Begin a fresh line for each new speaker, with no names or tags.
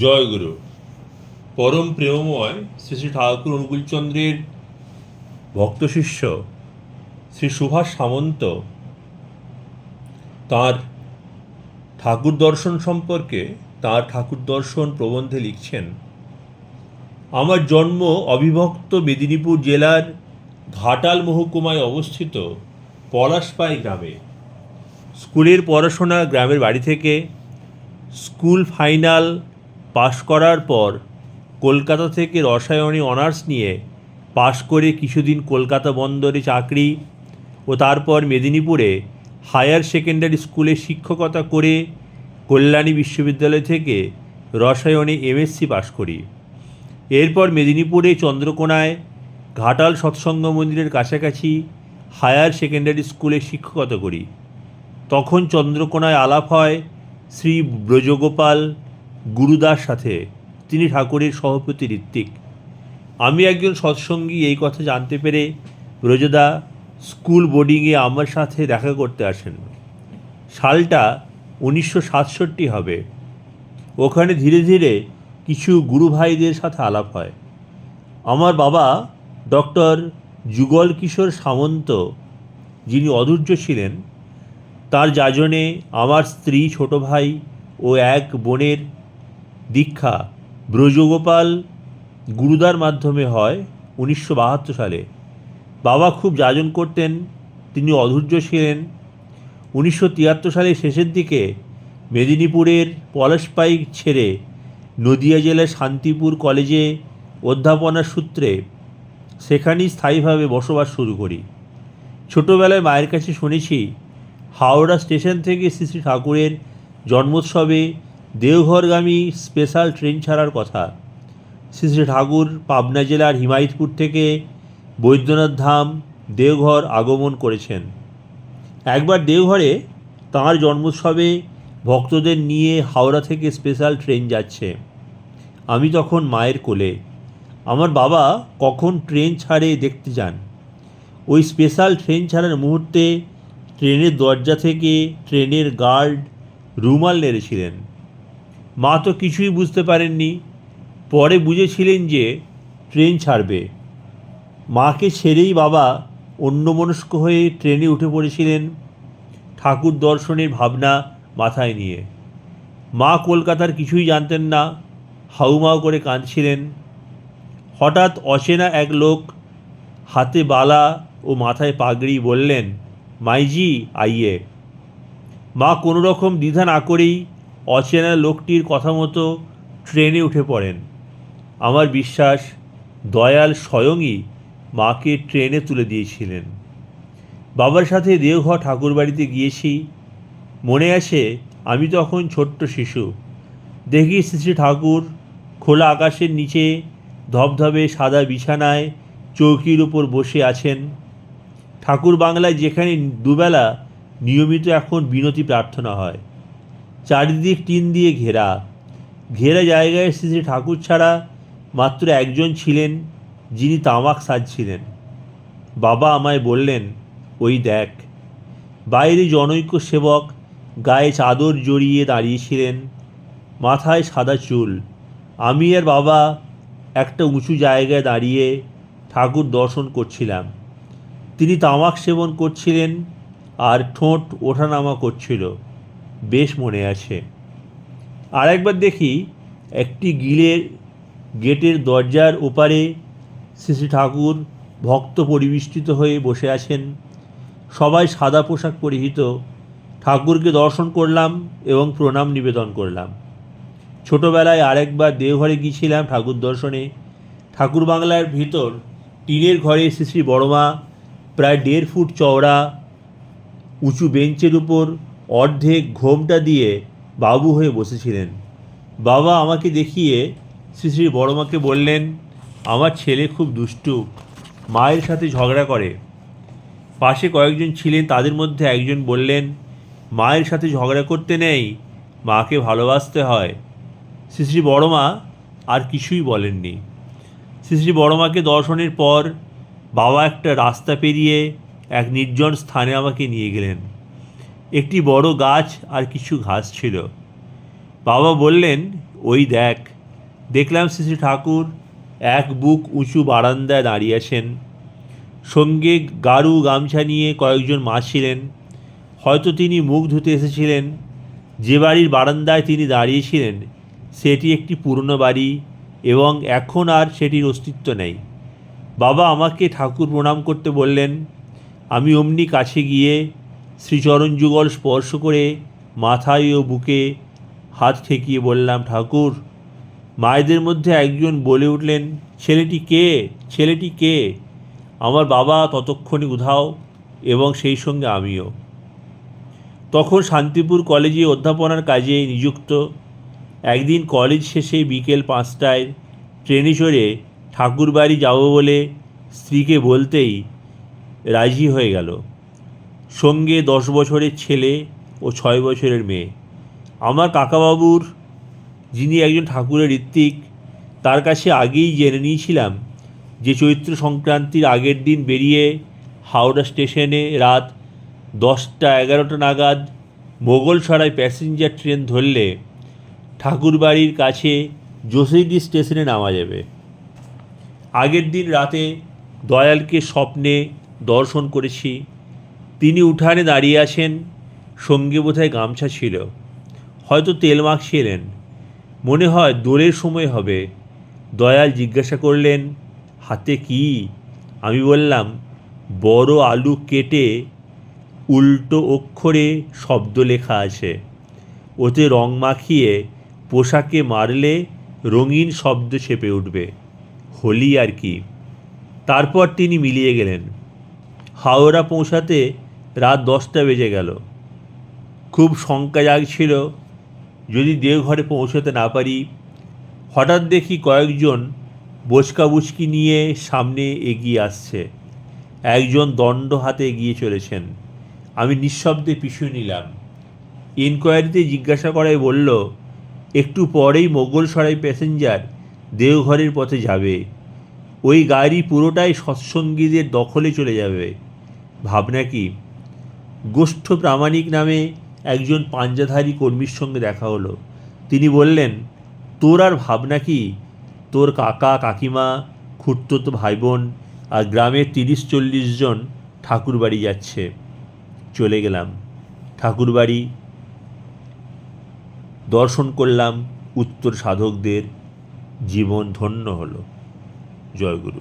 জয়গুরু পরম প্রেমময় শ্রী শ্রী ঠাকুর অনুকূলচন্দ্রের ভক্ত শিষ্য শ্রী সুভাষ সামন্ত তার ঠাকুর দর্শন সম্পর্কে তার ঠাকুর দর্শন প্রবন্ধে লিখছেন, আমার জন্ম অবিভক্ত মেদিনীপুর জেলার ঘাটাল মহকুমায় অবস্থিত পলাশপাই গ্রামে। স্কুলের পড়াশোনা গ্রামের বাড়ি থেকে। স্কুল ফাইনাল পাশ করার পর কলকাতা থেকে রসায়নে অনার্স নিয়ে পাশ করে কিছুদিন কলকাতা বন্দরে চাকরি ও তারপর মেদিনীপুরে হায়ার সেকেন্ডারি স্কুলে শিক্ষকতা করে কল্যাণী বিশ্ববিদ্যালয় থেকে রসায়নে এমএসসি পাশ করি। এরপর মেদিনীপুরে চন্দ্রকোনায় ঘাটাল সৎসঙ্গ মন্দিরের কাছাকাছি হায়ার সেকেন্ডারি স্কুলে শিক্ষকতা করি। তখন চন্দ্রকোনায় আলাপ হয় শ্রী ব্রজগোপাল গুরুদাস সাথে, তিনি ঠাকুরের সভাপতি ঋত্বিক। আমি একজন সৎসঙ্গী, এই কথা জানতে পেরে ব্রজদা স্কুল বোর্ডিংয়ে আমার সাথে দেখা করতে আসেন। সালটা উনিশশো সাতষট্টি হবে। ওখানে ধীরে ধীরে কিছু গুরু ভাইদের সাথে আলাপ হয়। আমার বাবা ডক্টর যুগল কিশোর সামন্ত যিনি অধৈর্য ছিলেন, তার যাজনে আমার স্ত্রী ছোট ভাই ও এক বোনের দীক্ষা ব্রজগোপাল গুরুদার মাধ্যমে হয় উনিশশো বাহাত্তর সালে। বাবা খুব যাজন করতেন, তিনি অধৈর্য ছিলেন। উনিশশো তিয়াত্তর সালের শেষের দিকে মেদিনীপুরের পলাশপাই ছেড়ে নদিয়া জেলার শান্তিপুর কলেজে অধ্যাপনার সূত্রে সেখানেই স্থায়ীভাবে বসবাস শুরু করি। ছোটোবেলায় মায়ের কাছে শুনেছি, হাওড়া স্টেশন থেকে শ্রী শ্রী ঠাকুরের জন্মোৎসবে দেওঘরগামী স্পেশাল ট্রেন ছাড়ার কথা। শ্রী শ্রী ঠাকুর পাবনা জেলার হিমায়তপুর থেকে বৈদ্যনাথ ধাম দেওঘর আগমন করেছেন। একবার দেওঘরে তাঁর জন্মোৎসবে ভক্তদের নিয়ে হাওড়া থেকে স্পেশাল ট্রেন যাচ্ছে। আমি তখন মায়ের কোলে। আমার বাবা কখন ট্রেন ছাড়ে দেখতে যান। ওই স্পেশাল ট্রেন ছাড়ার মুহূর্তে ট্রেনের দরজা থেকে ট্রেনের গার্ড রুমাল নেড়েছিলেন। মা তো কিছুই বুঝতে পারেননি। পরে বুঝেছিলেন যে ট্রেন ছাড়বে। মাকে ছেড়েই বাবা অন্যমনস্ক হয়ে ট্রেনে উঠে পড়েছিলেন ঠাকুর দর্শনের ভাবনা মাথায় নিয়ে। মা কলকাতার কিছুই জানতেন না, হাউমাউ করে কাঁদছিলেন। হঠাৎ অচেনা এক লোক হাতে বালা ও মাথায় পাগড়ি বললেন, মাইজি, আইয়ে। মা কোনো রকম দ্বিধা না করেই অচেনা লোকটির কথা মতো ট্রেনে উঠে পড়েন। আমার বিশ্বাস, দয়াল স্বয়ংই মাকে ট্রেনে তুলে দিয়েছিলেন। বাবার সাথে দেওঘর ঠাকুরবাড়িতে গিয়েছি। মনে আছে, আমি তখন ছোট্ট শিশু। দেখি শ্রী শ্রী ঠাকুর খোলা আকাশের নিচে ধবধবে সাদা বিছানায় চৌকির উপর বসে আছেন। ঠাকুর বাংলায় যেখানে দুবেলা নিয়মিত এখন বিনতি প্রার্থনা হয়। চারিদিক টিন দিয়ে ঘেরা। ঘেরা জায়গায় শ্রী শ্রী ঠাকুর ছাড়া মাত্র একজন ছিলেন, যিনি তামাক সাজছিলেন। বাবা আমায় বললেন, ওই দেখ, বাইরে জনৈক সেবক গায়ে চাদর জড়িয়ে দাঁড়িয়েছিলেন, মাথায় সাদা চুল। আমি আর বাবা একটা উঁচু জায়গায় দাঁড়িয়ে ঠাকুর দর্শন করছিলাম। তিনি তামাক সেবন করছিলেন আর ঠোঁট ওঠানামা করছিল। বেশ মনে আছে। আর একবার দেখি, একটি গিলের গেটের দরজার ওপারে শ্রী ঠাকুর ভক্ত পরিবেষ্টিত হয়ে বসে আছেন। সবাই সাদা পোশাক পরিহিত। ঠাকুরকে দর্শন করলাম এবং প্রণাম নিবেদন করলাম। ছোটোবেলায় আরেকবার দেওঘরে গিয়েছিলাম ঠাকুর দর্শনে। ঠাকুর বাংলার ভিতর টিনের ঘরে শ্রী শ্রী বড়মা, প্রায় দেড় ফুট চওড়া, উঁচু বেঞ্চের উপর অর্ধেক ঘোমটা দিয়ে বাবু হয়ে বসেছিলেন। বাবা আমাকে দেখিয়ে শ্রী শ্রী বড়মাকে বললেন, আমার ছেলে খুব দুষ্টু, মায়ের সাথে ঝগড়া করে। পাশে কয়েকজন ছিলেন, তাদের মধ্যে একজন বললেন, মায়ের সাথে ঝগড়া করতে নেই, মাকে ভালোবাসতে হয়। শ্রী শ্রী বড়মা আর কিছুই বলেননি। শ্রী শ্রী বড়মাকে দর্শনের পর বাবা একটা রাস্তা পেরিয়ে এক নির্জন স্থানে আমাকে নিয়ে গেলেন। একটি বড় গাছ আর কিছু ঘাস ছিল। বাবা বললেন, ওই দেখ, দেখলাম শ্রী ঠাকুর এক বুক উঁচু বারান্দায় দাঁড়িয়ে আছেন। সঙ্গে গাড়ু গামছা নিয়ে কয়েকজন মা ছিলেন। হয়তো তিনি মুখ ধুতে এসেছিলেন। যে বাড়ির বারান্দায় তিনি দাঁড়িয়েছিলেন, সেটি একটি পুরনো বাড়ি এবং এখন আর সেটির অস্তিত্ব নেই। বাবা আমাকে ঠাকুর প্রণাম করতে বললেন, আমি অমনি কাছে গিয়ে শ্রীচরণ যুগল স্পর্শ করে মাথায় ও বুকে হাত ঠেকিয়ে বললাম, ঠাকুর, মায়েদের মধ্যে একজন বলে উঠলেন, ছেলেটি কে? ছেলেটি কে? আমার বাবা ততক্ষণে উধাও এবং সেই সঙ্গে আমিও। তখন শান্তিপুর কলেজে অধ্যাপনার কাজে নিযুক্ত একদিন কলেজ শেষে বিকেল পাঁচটায় ট্রেনে চড়ে ঠাকুরবাড়ি যাব বলে স্ত্রীকে বলতেই রাজি হয়ে গেল। সঙ্গে দশ বছরের ছেলে ও ছয় বছরের মেয়ে। আমার কাকাবাবুর, যিনি একজন ঠাকুরের ঋত্বিক, তার কাছে আগেই জেনে নিয়েছিলাম যে চৈত্র সংক্রান্তির আগের দিন বেরিয়ে হাওড়া স্টেশনে রাত দশটা এগারোটা নাগাদ মোগল মোগলসরাই প্যাসেঞ্জার ট্রেন ধরলে ঠাকুরবাড়ির কাছে যোশীডি স্টেশনে নামা যাবে। আগের দিন রাতে দয়ালকে স্বপ্নে দর্শন করেছি। তিনি উঠানে দাঁড়িয়ে আছেন সঙ্গে বোধহয় গামছা ছিল। হয়তো তেল মাখছিলেন মনে হয় দোলের সময় হবে। দয়াল জিজ্ঞাসা করলেন, হাতে কি? আমি বললাম, বড় আলু কেটে উল্টো অক্ষরে শব্দ লেখা আছে। ওতে রং মাখিয়ে পোশাকে মারলে রঙিন শব্দ ছেপে উঠবে। হোলি আর কি। তারপর তিনি মিলিয়ে গেলেন। হাওড়া পৌঁছাতে রাত দশটা বেজে গেল। খুব শঙ্কা জাগছিল যদি দেওঘরে পৌঁছতে না পারি। হঠাৎ দেখি কয়েকজন বোচকা বুচকি নিয়ে সামনে এগিয়ে আসছে। একজন দণ্ড হাতে এগিয়ে চলেছেন। আমি নিঃশব্দে পিছু নিলাম। ইনকোয়ারিতে জিজ্ঞাসা করায় বলল, একটু পরেই মোগল সরাই প্যাসেঞ্জার দেওঘরের পথে যাবে। ওই গাড়ি পুরোটাই সৎসঙ্গীদের দখলে চলে যাবে। ভাবনা কি? গোষ্ঠ প্রামাণিক নামে একজন পাঞ্জাধারী কর্মীর সঙ্গে দেখা হলো। তিনি বললেন, তোর আর ভাবনা কি? তোর কাকা, কাকিমা খুঁড়তো ভাই বোন আর গ্রামের তিরিশ চল্লিশ জন ঠাকুরবাড়ি যাচ্ছে। চলে গেলাম। ঠাকুরবাড়ি দর্শন করলাম উত্তর সাধকদের। জীবন ধন্য হলো। জয়গুরু।